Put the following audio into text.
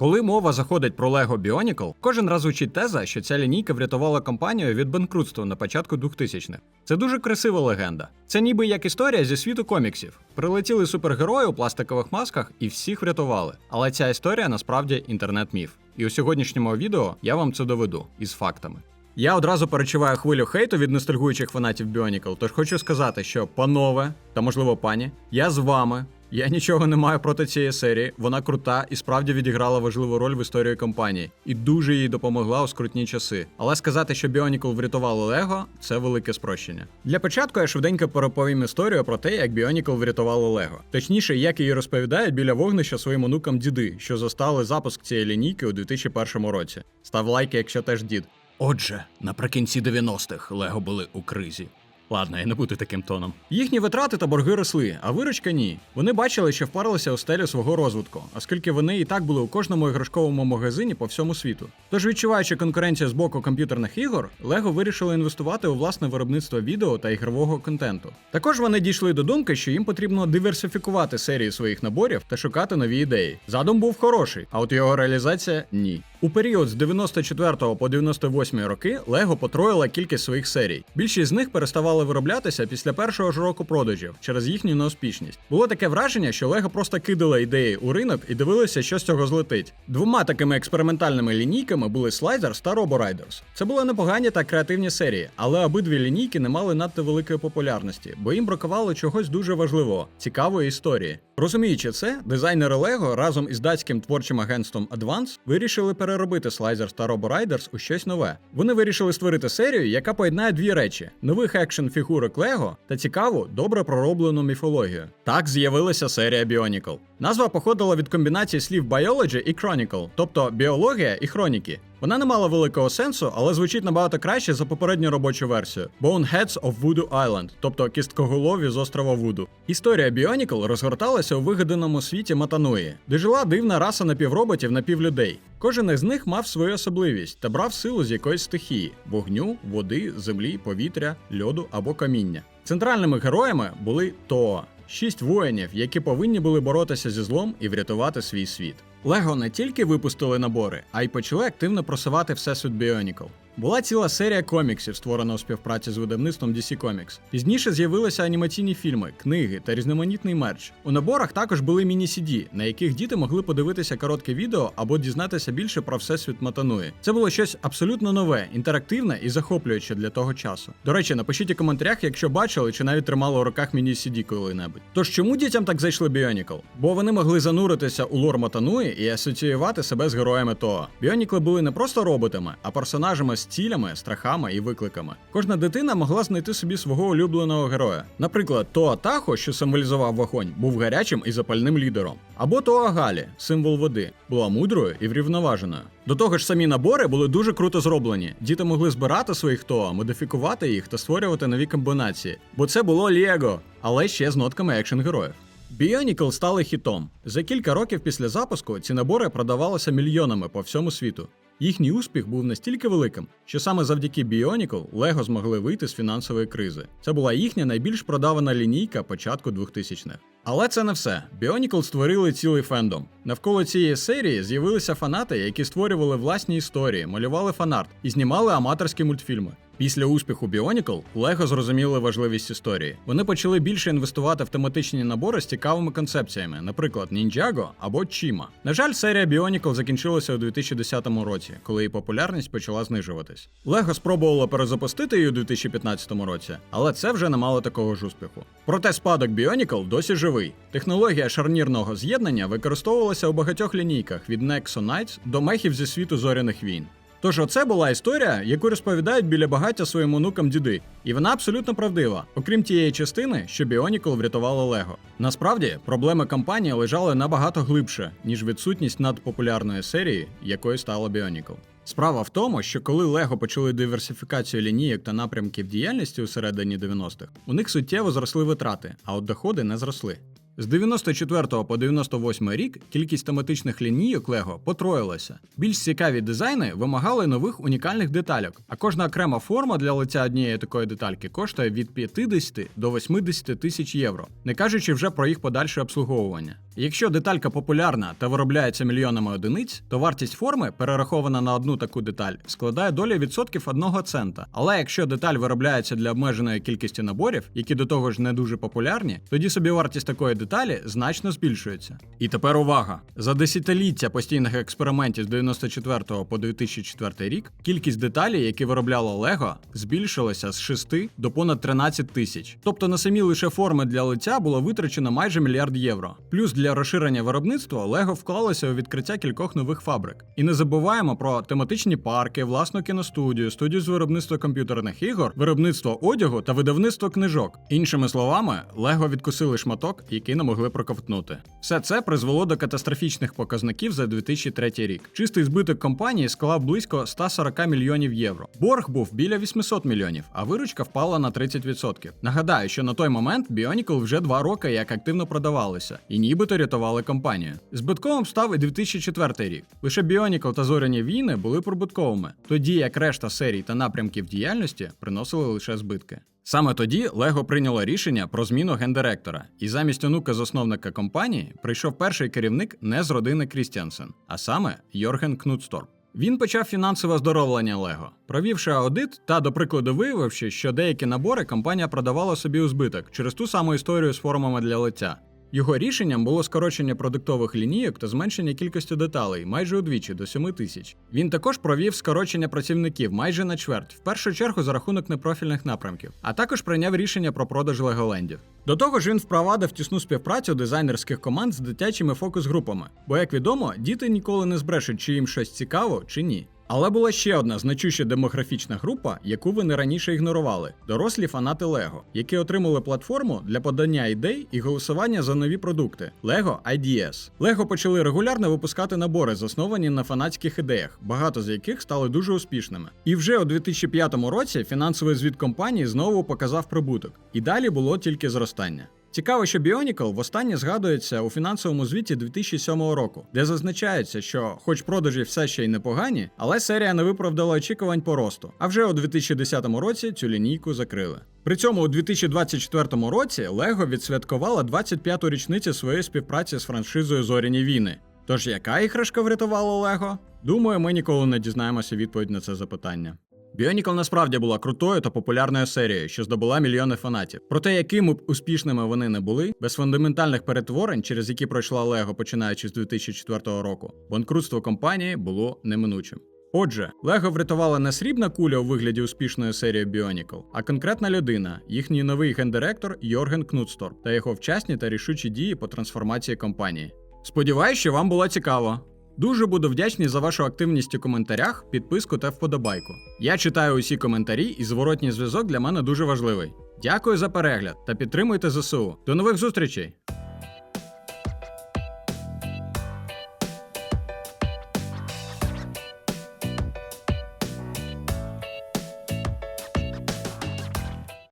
Коли мова заходить про Lego Bionicle, кожен раз звучить теза, що ця лінійка врятувала компанію від банкрутства на початку 2000-х. Це дуже красива легенда. Це ніби як історія зі світу коміксів. Прилетіли супергерої у пластикових масках і всіх врятували. Але ця історія насправді інтернет-міф. І у сьогоднішньому відео я вам це доведу із фактами. Я одразу перечуваю хвилю хейту від ностальгуючих фанатів Bionicle, тож хочу сказати, що панове та можливо пані, я з вами. Я нічого не маю проти цієї серії. Вона крута і справді відіграла важливу роль в історії компанії і дуже їй допомогла у скрутні часи. Але сказати, що Bionicle врятували Лего, це велике спрощення. Для початку я швиденько переповім історію про те, як Bionicle врятували Лего. Точніше, як її розповідають біля вогнища своїм онукам діди, що застали запуск цієї лінійки у 2001 році. Став лайки, якщо теж дід. Отже, наприкінці 90-х Лего були у кризі. Ладно, я не буду таким тоном. Їхні витрати та борги росли, а виручка ні. Вони бачили, що впарилися у стелю свого розвитку, оскільки вони і так були у кожному іграшковому магазині по всьому світу. Тож, відчуваючи конкуренцію з боку комп'ютерних ігор, Лего вирішили інвестувати у власне виробництво відео та ігрового контенту. Також вони дійшли до думки, що їм потрібно диверсифікувати серії своїх наборів та шукати нові ідеї. Задум був хороший, а от його реалізація ні. У період з 94 по 98 роки Лего потроїла кількість своїх серій. Більшість з них переставали вироблятися після першого ж року продажів через їхню неуспішність. Було таке враження, що Лего просто кидала ідеї у ринок і дивилися, що з цього злетить. Двома такими експериментальними лінійками були Sliders та RoboRiders. Це були непогані та креативні серії, але обидві лінійки не мали надто великої популярності, бо їм бракувало чогось дуже важливого цікавої історії. Розуміючи це, дизайнери Лего разом із датським творчим агентством Advance вирішили переробити Sliders та Robo Riders у щось нове. Вони вирішили створити серію, яка поєднає дві речі: нових екшн фігурок Лего та цікаву, добре пророблену міфологію. Так з'явилася серія Bionicle. Назва походила від комбінації слів Biology і Chronicle, тобто біологія і хроніки. Вона не мала великого сенсу, але звучить набагато краще за попередню робочу версію Boneheads of Voodoo Island, тобто кісткоголові з острова Вуду. Історія Bionicle розгорталася у вигаданому світі Матануї, де жила дивна раса напівроботів напівлюдей. Кожен із них мав свою особливість та брав силу з якоїсь стихії: вогню, води, землі, повітря, льоду або каміння. Центральними героями були Тоа, шість воїнів, які повинні були боротися зі злом і врятувати свій світ. Лего не тільки випустили набори, а й почали активно просувати всесвіт Bionicle. Була ціла серія коміксів, створена у співпраці з видавництвом DC Comics. Пізніше з'явилися анімаційні фільми, книги та різноманітний мерч. У наборах також були міні-CD, на яких діти могли подивитися коротке відео або дізнатися більше про всесвіт Матануї. Це було щось абсолютно нове, інтерактивне і захоплююче для того часу. До речі, напишіть у коментарях, якщо бачили чи навіть тримали у руках міні-CD коли-небудь. Тож чому дітям так зайшли Bionicle? Бо вони могли зануритися у лор Матануї і асоціювати себе з героями Тоа. Біонікли були не просто роботами, а персонажами з цілями, страхами і викликами. Кожна дитина могла знайти собі свого улюбленого героя. Наприклад, Тоа Тахо, що символізував вогонь, був гарячим і запальним лідером. Або Тоа Галі, символ води, була мудрою і врівноваженою. До того ж, самі набори були дуже круто зроблені. Діти могли збирати своїх Тоа, модифікувати їх та створювати нові комбінації. Бо це було Лего, але ще з нотками екшн героїв. Bionicle стали хітом. За кілька років після запуску ці набори продавалися мільйонами по всьому світу. Їхній успіх був настільки великим, що саме завдяки Bionicle Lego змогли вийти з фінансової кризи. Це була їхня найбільш продавана лінійка початку 2000-х. Але це не все. Bionicle створили цілий фендом. Навколо цієї серії з'явилися фанати, які створювали власні історії, малювали фанарт і знімали аматорські мультфільми. Після успіху Bionicle Lego зрозуміли важливість історії. Вони почали більше інвестувати в тематичні набори з цікавими концепціями, наприклад, Ninjago або Чіма. На жаль, серія Bionicle закінчилася у 2010 році, коли її популярність почала знижуватись. Lego спробувало перезапустити її у 2015 році, але це вже не мало такого ж успіху. Проте спадок Bionicle досі живий. Технологія шарнірного з'єднання використовувалася у багатьох лінійках від Nexo Knights до мехів зі світу зоряних війн. Тож оце була історія, яку розповідають біля багаття своїм онукам діди, і вона абсолютно правдива, окрім тієї частини, що Біонікл врятувало Лего. Насправді, проблеми компанії лежали набагато глибше, ніж відсутність надпопулярної серії, якою стала Біонікл. Справа в тому, що коли Лего почали диверсифікацію лінійок та напрямків діяльності у середині 90-х, у них суттєво зросли витрати, а от доходи не зросли. З 94 по 98 рік кількість тематичних лінійок Lego потроїлася. Більш цікаві дизайни вимагали нових унікальних детальок, а кожна окрема форма для лиця однієї такої детальки коштує від 50 до 80 тисяч євро, не кажучи вже про їх подальше обслуговування. Якщо деталька популярна та виробляється мільйонами одиниць, то вартість форми, перерахована на одну таку деталь, складає долю відсотків одного цента. Але якщо деталь виробляється для обмеженої кількості наборів, які до того ж не дуже популярні, тоді собівартість такої деталі значно збільшується. І тепер увага! За десятиліття постійних експериментів з 94 по 2004 рік кількість деталей, які виробляло Lego, збільшилася з 6 до понад 13 тисяч. Тобто на самі лише форми для лиця було витрачено майже мільярд євро. Плюс для розширення виробництва Lego вклалося у відкриття кількох нових фабрик. І не забуваємо про тематичні парки, власну кіностудію, студію з виробництва комп'ютерних ігор, виробництво одягу та видавництво книжок. Іншими словами, Lego відкусили шматок, який не могли проковтнути. Все це призвело до катастрофічних показників за 2003 рік. Чистий збиток компанії склав близько 140 мільйонів євро. Борг був біля 800 мільйонів, а виручка впала на 30%. Нагадаю, що на той момент Bionicle вже два роки як активно продавалися і нібито рятували компанію. Збитковим став і 2004 рік. Лише Bionicle та зоряні війни були прибутковими, тоді як решта серій та напрямків діяльності приносили лише збитки. Саме тоді Лего прийняло рішення про зміну гендиректора, і замість онука засновника компанії прийшов перший керівник не з родини Крістіансен, а саме Йорген Кнутсторп. Він почав фінансове оздоровлення Лего, провівши аудит та, до прикладу, виявивши, що деякі набори компанія продавала собі у збиток через ту саму історію з формами для лиця. Його рішенням було скорочення продуктових лінійок та зменшення кількості деталей майже удвічі до 7 тисяч. Він також провів скорочення працівників майже на чверть, в першу чергу за рахунок непрофільних напрямків, а також прийняв рішення про продаж леголендів. До того ж, він впровадив тісну співпрацю дизайнерських команд з дитячими фокус-групами, бо, як відомо, діти ніколи не збрешуть, чи їм щось цікаво, чи ні. Але була ще одна значуща демографічна група, яку вони раніше ігнорували: дорослі фанати Лего, які отримали платформу для подання ідей і голосування за нові продукти Lego IDS. Lego почали регулярно випускати набори, засновані на фанатських ідеях, багато з яких стали дуже успішними. І вже у 2005 році фінансовий звіт компанії знову показав прибуток, і далі було тільки зростання. Цікаво, що Bionicle востаннє згадується у фінансовому звіті 2007 року, де зазначається, що, хоч продажі все ще й непогані, але серія не виправдала очікувань по росту. А вже у 2010 році цю лінійку закрили. При цьому у 2024 році Lego відсвяткувала 25-ту річницю своєї співпраці з франшизою Зоряні війни. Тож яка іграшка врятувала Лего? Думаю, ми ніколи не дізнаємося відповідь на це запитання. Bionicle насправді була крутою та популярною серією, що здобула мільйони фанатів. Проте, якими б успішними вони не були, без фундаментальних перетворень, через які пройшла Лего починаючи з 2004 року, банкрутство компанії було неминучим. Отже, Лего врятувала не срібна куля у вигляді успішної серії Bionicle, а конкретна людина, їхній новий гендиректор Йорген Кнутсторп та його вчасні та рішучі дії по трансформації компанії. Сподіваюсь, що вам було цікаво. Дуже буду вдячний за вашу активність у коментарях, підписку та вподобайку. Я читаю усі коментарі, і зворотній зв'язок для мене дуже важливий. Дякую за перегляд та підтримуйте ЗСУ. До нових зустрічей!